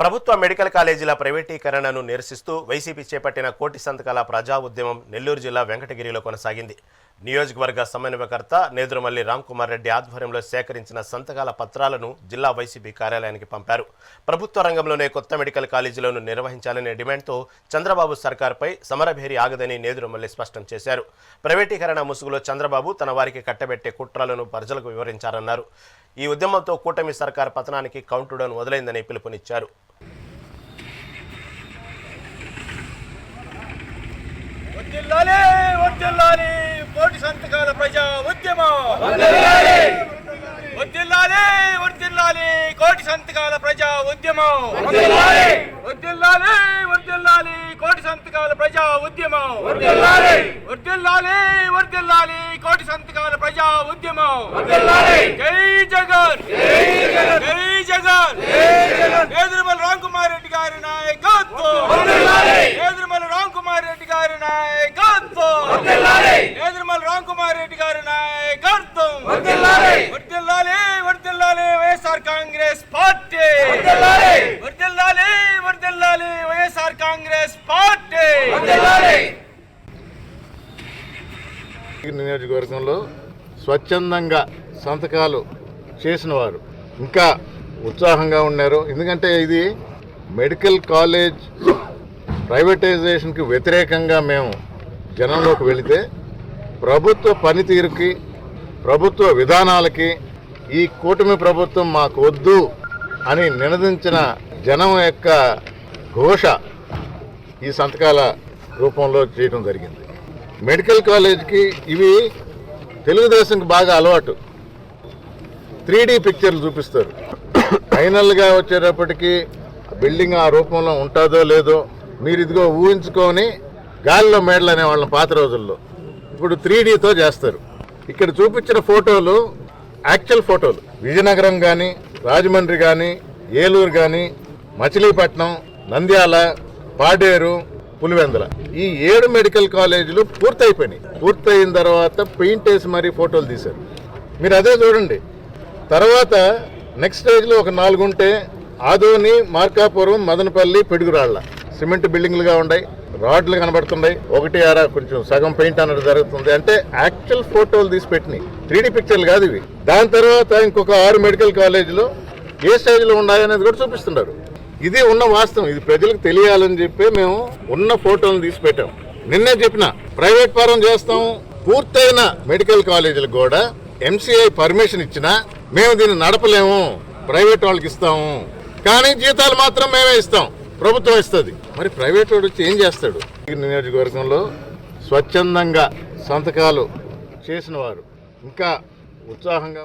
ప్రభుత్వ మెడికల్ కాలేజీల ప్రైవేటీకరణను నిరసిస్తూ వైసీపీ చేపట్టిన కోటి సంతకాల ప్రజా ఉద్యమం నెల్లూరు జిల్లా వెంకటగిరిలో కొనసాగింది. నియోజకవర్గ సమన్వయకర్త నేదురుమల్లి రామ్కుమార్ రెడ్డి ఆధ్వర్యంలో సేకరించిన సంతకాల పత్రాలను జిల్లా వైసీపీ కార్యాలయానికి పంపారు. ప్రభుత్వ రంగంలోనే కొత్త మెడికల్ కాలేజీలను నిర్వహించాలనే డిమాండ్తో చంద్రబాబు సర్కార్పై సమరభేరి ఆగదని నేదురుమల్లి స్పష్టం చేశారు. ప్రైవేటీకరణ ముసుగులో చంద్రబాబు తన వారికి కట్టబెట్టే కుట్రలను ప్రజలకు వివరించారన్నారు. ఈ ఉద్యమంతో కూటమి సర్కార్ పతనానికి కౌంటుడౌన్ వదిలైందని పిలుపునిచ్చారు. వర్ధిల్లాలి వర్ధిల్లాలి కోటి సంతకాల ప్రజా ఉద్యమం. వర్ధిల్లాలి వర్ధిల్లాలి కోటి సంతకాల ప్రజా ఉద్యమం. వర్ధిల్లాలి వర్ధిల్లాలి కోటి సంతకాల ప్రజా ఉద్యమం. వర్ధిల్లాలి వర్ధిల్లాలి కోటి సంతకాల ప్రజా ఉద్యమం. జై జగన్. జై జగన్. నేదురుమల రామ్ కుమార్ రెడ్డి గారి నాయకత్వం నేదురుమల రామ్ కుమార్ రెడ్డి గారి నాయకత్వం నేదురుమల రామ్ కుమార్ రెడ్డి గారి నాయకత్వం. వర్దిల్లాలి. వర్దిల్లాలి వైఎస్ఆర్ కాంగ్రెస్ పార్టీ. వర్దిల్లాలి. వర్దిల్లాలి వైఎస్ఆర్ కాంగ్రెస్ పార్టీ. నియోజకవర్గంలో స్వచ్ఛందంగా సంతకాలు చేసిన వారు ఇంకా ఉత్సాహంగా ఉన్నారు. ఎందుకంటే ఇది మెడికల్ కాలేజ్ ప్రైవేటైజేషన్కి వ్యతిరేకంగా మేము జనంలోకి వెళితే ప్రభుత్వ పనితీరుకి ప్రభుత్వ విధానాలకి ఈ కూటమి ప్రభుత్వం మాకు వద్దు అని నినదించిన జనం యొక్క ఘోష ఈ సంతకాల రూపంలో చేయడం జరిగింది. మెడికల్ కాలేజ్కి ఇవి తెలుగుదేశంకి బాగా అలవాటు. త్రీ డి పిక్చర్లు చూపిస్తారు. ఫైనల్గా వచ్చేటప్పటికి బిల్డింగ్ ఆ రూపంలో ఉంటుందో లేదో మీరు ఇదిగో ఊహించుకొని గాలిలో మేడలు అనేవాళ్ళం పాత రోజుల్లో. ఇప్పుడు త్రీడీతో చేస్తారు. ఇక్కడ చూపించిన ఫోటోలు యాక్చువల్ ఫోటోలు. విజయనగరం కానీ రాజమండ్రి కానీ ఏలూరు కానీ మచిలీపట్నం నంద్యాల పాడేరు పులివెందుల. ఈ ఏడు మెడికల్ కాలేజీలు పూర్తయిపోయినాయి. పూర్తయిన తర్వాత పెయింట్ వేసి మరీ ఫోటోలు తీశారు. మీరు అదే చూడండి. తర్వాత నెక్స్ట్ స్టేజ్లో ఒక నాలుగు ఉంటే ఆదోని మార్కాపురం మదనపల్లి పిడుగురాళ్ళ. సిమెంట్ బిల్డింగ్లుగా ఉన్నాయి రాడ్లు కనబడుతున్నాయి. ఒకటి ఆరా కొంచెం సగం పెయింట్ అన్నది జరుగుతుంది. అంటే యాక్చువల్ ఫోటోలు తీసి పెట్టినాయి. త్రీ పిక్చర్లు కాదు ఇవి. దాని తర్వాత ఇంకొక ఆరు మెడికల్ కాలేజీలో ఏ స్టేజ్లో ఉన్నాయనేది కూడా చూపిస్తున్నారు ఇది ఉన్న వాస్తవం. ఇది ప్రజలకు తెలియాలని చెప్పి మేము ఉన్న ఫోటోలను తీసి పెట్టాం. నిన్నే చెప్పిన ప్రైవేట్ పరం చేస్తాం. పూర్తయిన మెడికల్ కాలేజీలకు కూడా ఎంసీఐ పర్మిషన్ ఇచ్చినా మేము దీన్ని నడపలేము. ప్రైవేట్ వాళ్ళకి ఇస్తాము. కానీ జీతాలు మాత్రం మేమే ఇస్తాం. ప్రభుత్వం ఇస్తుంది. మరి ప్రైవేట్ వాడు వచ్చి ఏం చేస్తాడు? ఈ నియోజకవర్గంలో స్వచ్ఛందంగా సంతకాలు చేసిన వారు. ఇంకా ఉత్సాహంగా